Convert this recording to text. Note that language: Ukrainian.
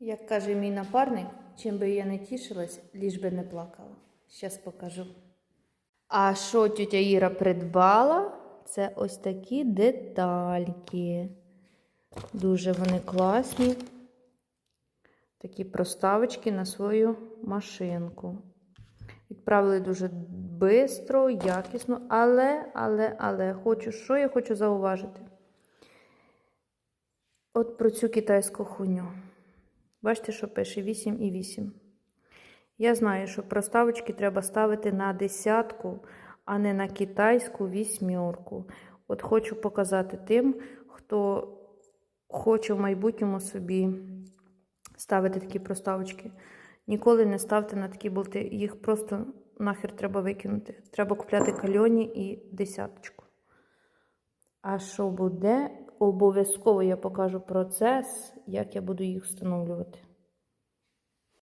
Як каже мій напарник, чим би я не тішилась, ліж би не плакала. Щас покажу. А що тетя Іра придбала? Це ось такі детальки. Дуже вони класні. Такі проставочки на свою машинку. Відправили дуже швидко, якісно, але, але, але, хочу, що я хочу зауважити? От про цю китайську хуйню. Бачите, що пише 8 і 8. Я знаю, що проставочки треба ставити на десятку, а не на китайську вісьмірку. От хочу показати тим, хто хоче в майбутньому собі ставити такі проставочки. Ніколи не ставте на такі болти. Їх просто нахер треба викинути. Треба купляти кальоні і десяточку. А що буде? Обов'язково я покажу процес, як я буду їх встановлювати.